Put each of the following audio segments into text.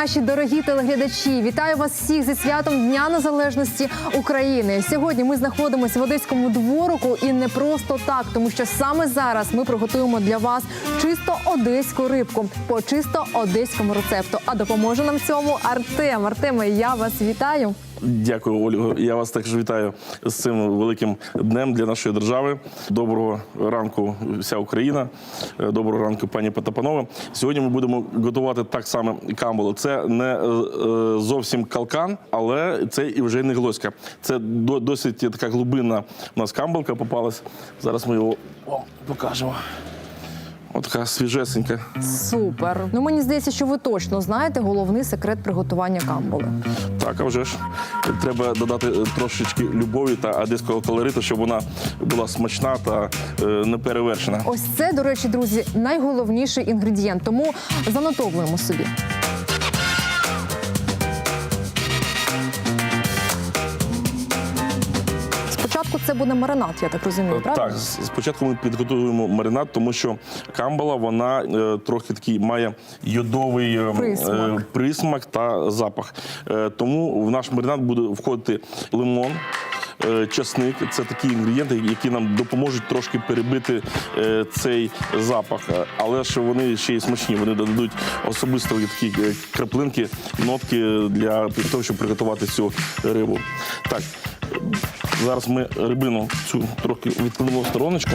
наші дорогі телеглядачі! Вітаю вас всіх зі святом Дня Незалежності України. Сьогодні ми знаходимося в одеському дворику і не просто так, тому що саме зараз ми приготуємо для вас чисто одеську рибку по чисто одеському рецепту. А допоможе нам цьому Артем. Артеме, я вас вітаю. Дякую, Ольго. Я вас також вітаю з цим великим днем для нашої держави. Доброго ранку, вся Україна. Е, Доброго ранку, пані Потапанова. Сьогодні ми будемо готувати так само камбалу. Це не е, зовсім калкан, але це і вже не глоська. Це до- досить така глибинна у нас камбалка попалась. Зараз ми його вам покажемо. От така свіжесенька. Супер. Ну мені здається, що ви точно знаєте головний секрет приготування камболи. Так, а вже ж треба додати е, трошечки любові та адиського колориту, щоб вона була смачна та е, не перевершена. Ось це, до речі, друзі, найголовніший інгредієнт. Тому занотовуємо собі. Це буде маринад, я так розумію, правда? Так, спочатку ми підготуємо маринад, тому що камбала вона е, трохи такий має йодовий е, Присмак. е, присмак та запах. Е, тому в наш маринад буде входити лимон. е, Часник це такі інгредієнти, які нам допоможуть трошки перебити е, цей запах. Е, Але ж вони ще й смачні. Вони додадуть особисто такі е, краплинки, нотки для того, щоб приготувати цю рибу. Так, Зараз ми рибину цю трохи відкладемо в стороночку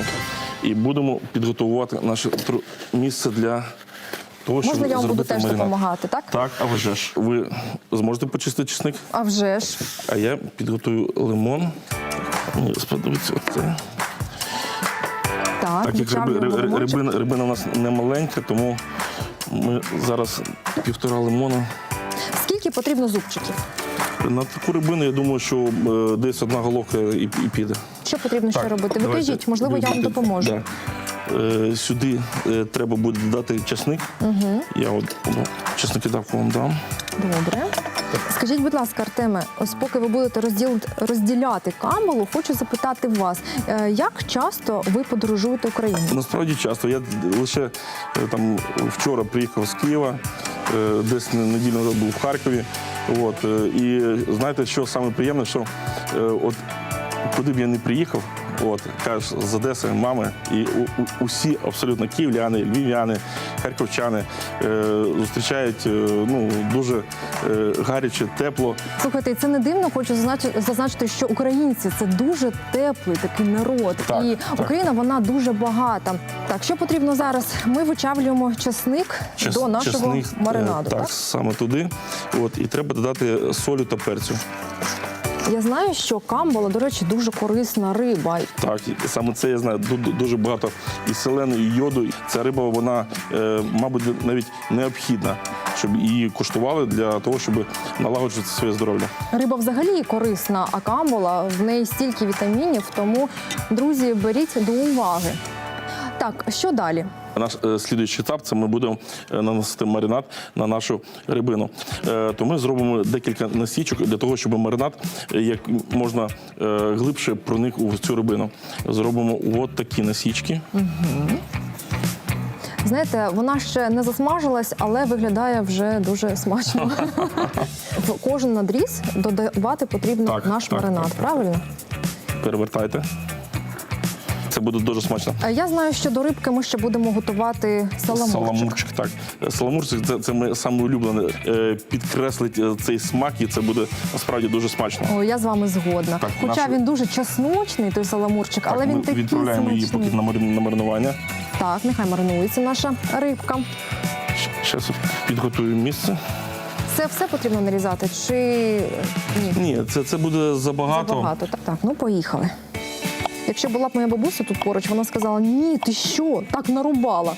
і будемо підготувати наше місце для того, щоб Можна я вам буду зробити теж маринад. допомагати, так? Так, а вже ж. Ви зможете почистити чесник, А вже ж. а я підготую лимон. Мені сподобається оце. Так, Так як риби, відчавлюємо ри- лимончик. рибина, рибина у нас не маленька, тому ми зараз півтора лимона. Скільки потрібно зубчиків? На таку рибину, я думаю, що е, десь одна головка і, і піде. Що потрібно ще робити? Ви давайте. кажіть, можливо, я вам допоможу. да. Е, Сюди е, треба буде додати часник. Угу. Я от ну, чесники давку вам дам. Добре. Скажіть, будь ласка, Артеме, ось поки ви будете розділ- розділяти камбалу, хочу запитати вас, е, як часто ви подорожуєте Україною? Насправді часто. Я лише е, там вчора приїхав з Києва, е, десь не- неділю назад був в Харкові. От, е, і знаєте, що саме приємне, що е, от куди б я не приїхав, от кажеш з Одеси, мами, і у, у- усі абсолютно київляни, львів'яни, харківчани е, зустрічають е, ну, дуже е, гаряче, тепло. Слухайте, це не дивно. Хочу зазначити, що українці це дуже теплий такий народ, Так, і так. Україна вона дуже багата. Так, що потрібно зараз? Ми вичавлюємо часник Час- до нашого часник, е, маринаду. Так, Так? саме туди. От, і треба додати солю та перцю. Я знаю, що камбала, до речі, дуже корисна риба. Так, саме це я знаю. Ду- Дуже багато і селени, і йоду. Ця риба, вона, е, мабуть, навіть необхідна, щоб її куштували для того, щоб налагоджувати своє здоров'я. Риба взагалі корисна, а камбала в неї стільки вітамінів. Тому, друзі, беріть до уваги. Так, що далі? Наш е, слідуючий етап це ми будемо е, наносити маринад на нашу рибину. Е, то ми зробимо декілька насічок для того, щоб маринад е, як можна е, глибше проник у цю рибину. Зробимо от такі насічки. Знаєте, вона ще не засмажилась, але виглядає вже дуже смачно. В кожен надріз додавати потрібно Так, наш так, маринад, так, так. правильно? Перевертайте. Це буде дуже смачно. Е, Я знаю, що до рибки ми ще будемо готувати саламурчик. Саламурчик, так. Саламурчик це, це ми саме улюблене. Е, Підкреслить е, цей смак, і це буде насправді дуже смачно. О, я з вами згодна. Так, Хоча нашу- він дуже часночний, той саламурчик, але так, він ми такий відправляємо її поки на маринування. Так, нехай маринується наша рибка. Зараз підготую місце. Це все потрібно нарізати чи ні? Ні, це, це буде забагато. Забагато. Так, так, ну поїхали. Якщо була б моя бабуся тут поруч, вона сказала: ні, ти що, так нарубала.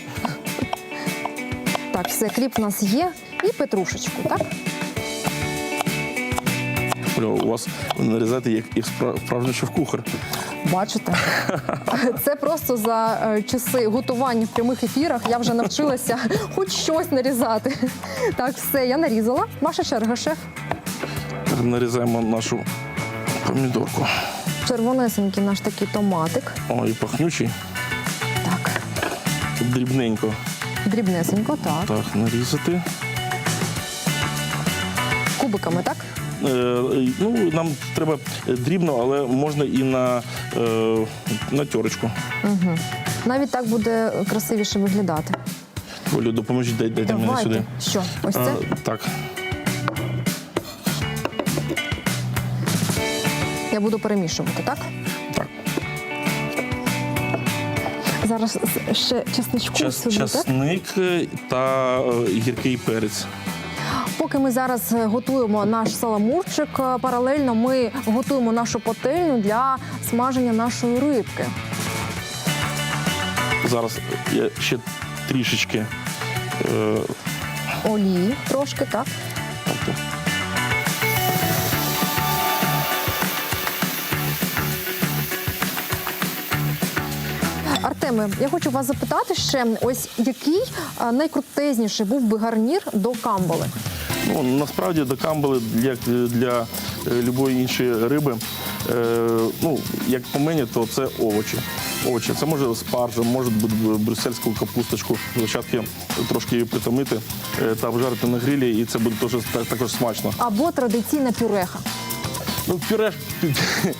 Так, все, кріп у нас є. І петрушечку, так? Оля, У вас нарізати як, як спра- справжній шеф-кухар. Бачите? Це просто за е, часи готування в прямих ефірах. Я вже навчилася хоч щось нарізати. Так, все, я нарізала. Ваша черга, шеф. Нарізаємо нашу помідорку. Червонесенький наш такий томатик. Ой, пахнючий. Так, Дрібненько дрібнесенько, так. так нарізати. кубиками, так? Е, ну, нам треба дрібно, але можна і на, е, на тьорочку. Навіть так буде красивіше виглядати. Олю, допоможіть, дай- дайте мені сюди. Що? Ось це? А, так. Я буду перемішувати, так? Так. Зараз ще чесничку Час, сюди, часник е, та е, гіркий перець. Поки ми зараз е, готуємо наш саламурчик, паралельно ми готуємо нашу пательню для смаження нашої рибки. Зараз я ще трішечки. Е, Олії трошки, так? тобто, Артеме, я хочу вас запитати ще, ось який найкрутезніший був би гарнір до камбали? Ну, насправді до камбали для, для е, любої іншої риби, е, ну, як по мені, то це овочі. Овочі. Це може спаржа, може бути брюссельську капусточку. Спочатку трошки її притомити е, та обжарити на грилі, і це буде теж, так- також смачно. Або традиційна пюреха. Ну, пюреш, пю- пю-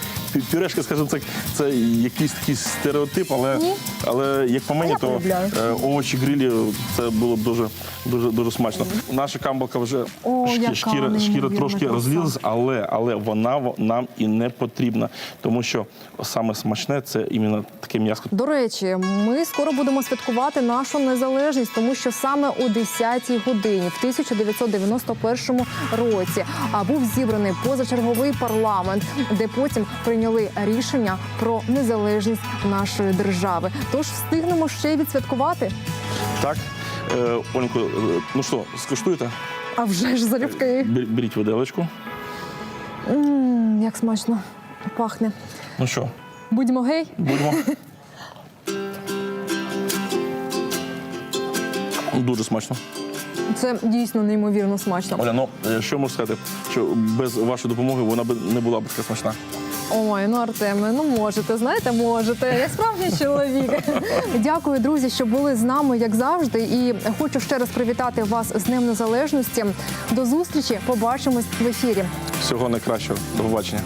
пюрешка, скажімо так, це якийсь такий стереотип, але, Ні. але як по мені, я то полюбляю. е, овочі грилі це було б дуже, дуже, дуже смачно. Наша камбалка вже О, шкі- яка шкіра, шкіра неймовірна трошки краса. розлізлась, але, але вона нам і не потрібна, тому що саме смачне це іменно таке м'ясо. До речі, ми скоро будемо святкувати нашу незалежність, тому що саме о 10-й годині, в 1991 році, а був зібраний позачерговий парламент, де потім прийняли рішення про незалежність нашої держави. Тож встигнемо ще й відсвяткувати. Так, е, Оленко, е, ну що, скуштуєте? А вже ж залюбки. Бер- Беріть виделочку. Як смачно пахне. Ну що, Будьмо гей. Будемо. Дуже смачно. Це дійсно неймовірно смачно. Оля, ну е, що можу сказати, що без вашої допомоги вона б не була б така смачна. Ой, ну Артеме, ну можете, знаєте, можете. Я справжній чоловік. Дякую, друзі, що були з нами, як завжди. І хочу ще раз привітати вас з Днем Незалежності. До зустрічі. Побачимось в ефірі. Всього найкращого. До побачення.